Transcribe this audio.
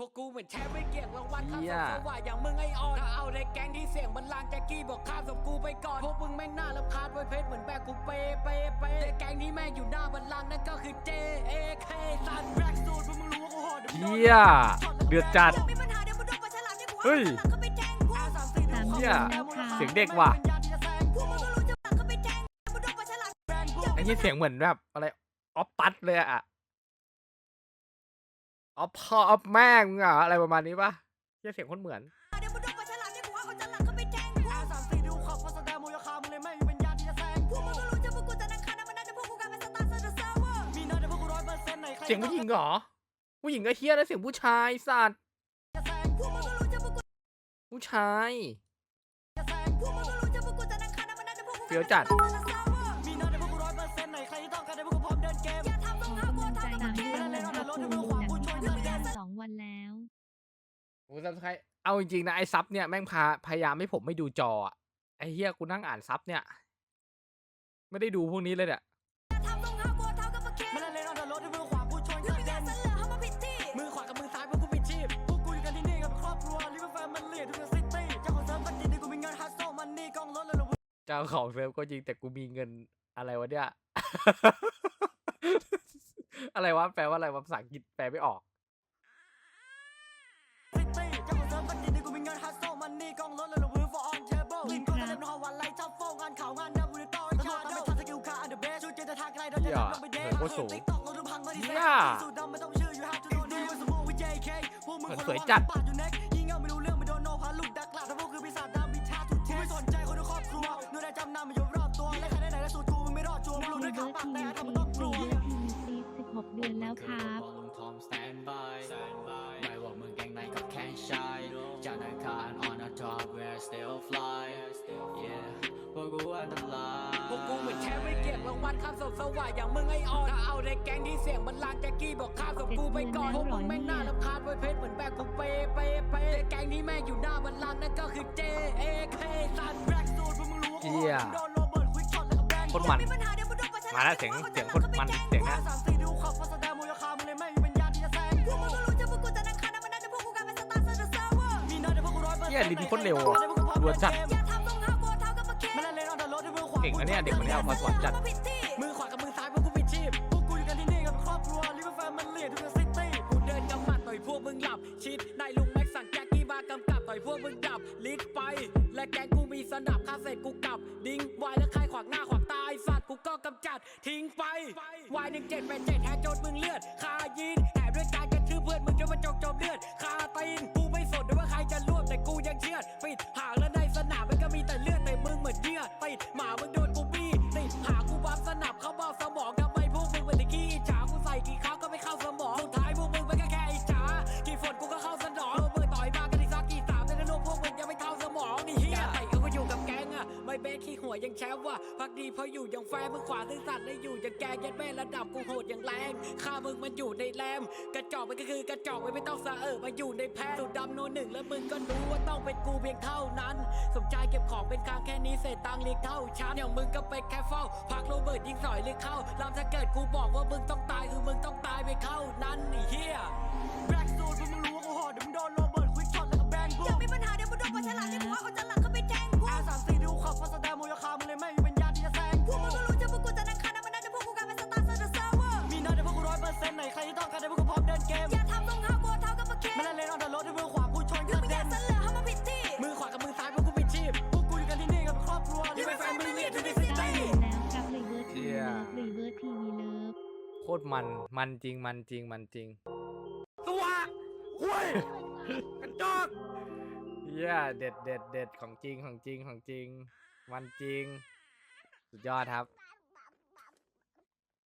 พวกกูเหมือนแชมป์ไม่เกี่ยงรางวัลข้ามเหี้สยมสว่าอย่างมึงไอออนถ้าเอาในแก๊งที่เสียงบันลางแจ็คกี้บอกข้ามศพกูไปก่อนพวกมึงแม่งน่ารำคาญไว้เพชรเหมือนแบกกูเปเปเปแต่แก๊งที่แม่งอยู่หน้าบันลังก์นั่นก็คือ J A K สันแบล็กสูตรพวกมึงรู้ว่ากูหอดเฮียเดือดจัดเฮ้ยเหี้ยเสียงเด็กว่ะไอ้เหี้ยเสียงเหมือนแบบอะไรออฟปัดเลยอะ ออฟพ่อออฟแม่งมึงอะอะไรประมาณนี้ปะเหี้ยเสียงคนเหมือนเสียงผู้หญิงเหรอ ผู้หญิงก็เฮี้ยแล้วเสียงผู้ชายสัตว์ผู้ชายเฟี้ยวจัด โอ้ซับสไครเอาจริงๆนะไอ้ซับเนี่ยแม่งพาพยายามให้ผมไม่ดูจออะไอ้เฮียกูนั่งอ่านซับเนี่ย ไม่ได้ดูพวกนี้เลยเนี่ยไม่ได้เล่นเอาแต่รถด้วยมือขวากูชนกระเด็นมือขวากับมือซ้ายพวกกูปิดชีพพวกกูอยู่กันที่นี่กับครอบครัวลิเวอร์แฟนมันเลียทุกซิตี้เจ้าของเซิร์ฟก็จริงที่กูมีเงินฮัสโซมันนี่กองรถเลยหรอเจ้าของเซิร์ฟก็จริงแต่กูมีเงินอะไรวะเนี่ย อะไรวะแปลว่าอะไรวะภาษาอังกฤษแปลไม่ออก มันนี่กองรถเลยหรอวิวฟอร์ออนเทเบิลลิงก็จะเล่นฮอวันไลท์ทับโฟงานข่าวงานดำบุรีต่อยชาไม่ทันสกิลคาอันเดอร์เบสช่วยเจตทางไกลโดนจะทำลงไปเดทเหี้ยโคตรสูงติ๊กต็อกรถดูพังมาดิเซ่เหี้ยสูดดำไม่ต้องเชื่อ you have to know this was a move with JK พวกมึงเหมือนคนสวยละจัดปาดอยู่เน็กยิงเอาไม่รู้เรื่องไม่โดนโนพาลูกดักหลาดแต่พวกคือปีศาจดำมีชาทุกทีไม่สนใจคนในครอบครัวนูได้จำนำมาอยู่รอบตัวและใครได้ไหนและสูตรกูมันไม่รอดจัวไม่รู้ด้วยเบิข่าวร์ดปากทีแต่วีทำมันต้องกลัวเบิร์ดทีวีสิบหกเดือนแล้วครั still fly yeah พวกกูอันตรายพวกกูเหมือนแชมป์ไม่เกี่ยงรางวัลข้ามศพสว่าอย่างมึงไอออนถ้าเอาในแก๊งที่เสียงบันลางแจ็คกี้บอกข้ามศพกูไปก่อนพวกมึงแม่งน่ารำคาญไว้เพชรเหมือนแบกกูเปเปเปแต่แก๊งที่แม่งอยู่หน้าบันลังก์นั่นก็คือ J A K สันแบล็กสูตรพวกมึงรู้ว่ากูเหี้ยโดนโรเบิร์ตควิกช็อตแล้วก็แบงโคนมันมาแล้วเสียงเสียงโคนมันเสียงนะสามสี่ดูขอบฟ้าแสดงมูลค่ามึงเลยไม่มีปัญญาที่จะแซงพวกมึงก็รู้จะพวกกูจะนั่งคานะมันน่าจะพวกกูกลายเป็นสตาร์เซอร์เซิร์ฟเวอร์มีน้อยแต่พวกกูร้อยเปอร์เหี้เซ็นยต์ลิ้นโคตรเร็วอะ รัวจัดอย่งเท้ากลัวเท้ากับประเคนไม่ได้เล่นเอาแต่รถด้วยมือขวาเก่งนะเนี่ยเด็กคนนี้ยพอสอนจัดมือขวากับมือซ้ายพวกกูปิดชีพพวกกูอยู่กันที่นี่กับครอบครัวลิเวอร์แฟนมันเลียทุกซิตี้กูเดินกำมัดต่อยพวกมึงหลับชิดนายลุงแม็กสั่งแจ็คกี้มากำกับต่อยพวกมึงดับลิดไป และแกงกูมีสนับคาเสร็จกูกลับ ดิ้งไวแล้วใครขวางหน้าขวางตาไอ้สัตว์กูก็กำจัดทิ้งไปวายหนึ่งเจ็ดแปดเจ็ดแฮกจนมึงเลือดคายินแถมด้วยการกระทืบเพื่อนมึงจนมันจกจมเลือดคาตีนกูไม่สนด้วยว่าใครจะร่วม เบสขี้หัวยังแชมป์ว่ะพักดีเพราะอยู่ยังแฟร์มึงขวาซื่อสัตย์และอยู่ยังแกยัดแม่ระดับกูโหดอย่างแรงข้ามึงมันอยู่ในแรมกระจอกมันก็คือกระจอกไม่ต้องสะเออมาอยู่ในแพ้สุดดำโนหนึ่งแล้วมึงก็รู้ว่าต้องเป็นกูเพียงเท่านั้น สมใจเก็บของเป็นครั้งแค่นี้เศษตังค์เลียงเท่าชั้นอย่างมึงก็ไปแค่เฝ้าพักโรเบิร์ตยิงสอยหรือเข้าลำถ้าเกิดกูบอกว่ามึงต้องตายคือมึงต้องตายไปเข้านั้นไอ้เหี้ย ใครที่ต้องการให้พวกกูพร้อมเดินเกม อย่าทำทรงเท้ากลัวเท้ากับประเคนไม่ได้เล่นเอาแต่รถด้วยมือขวากูชนกคือระมึงอเด็ยานกเสนอเข้ามาผิดที่ มือขวากับมือซ้ายพวกกูปิดชีพพวกกูอยู่กันที่นี่กับครอบครัวลิเวอร์แฟนมึงเลียทุกซิได้ตี้แล้วครับรีเวิร์ดทีวีเลิฟรีเวิร์ดทีวีเลิฟโคตรมัน มันจริง มันจริง มันจริง ตัวห้วยกระจอกเหี้ยเด็ดเด็ดเด็ดของจริง ของจริง ของจริง มันจริง สุดยอดครับ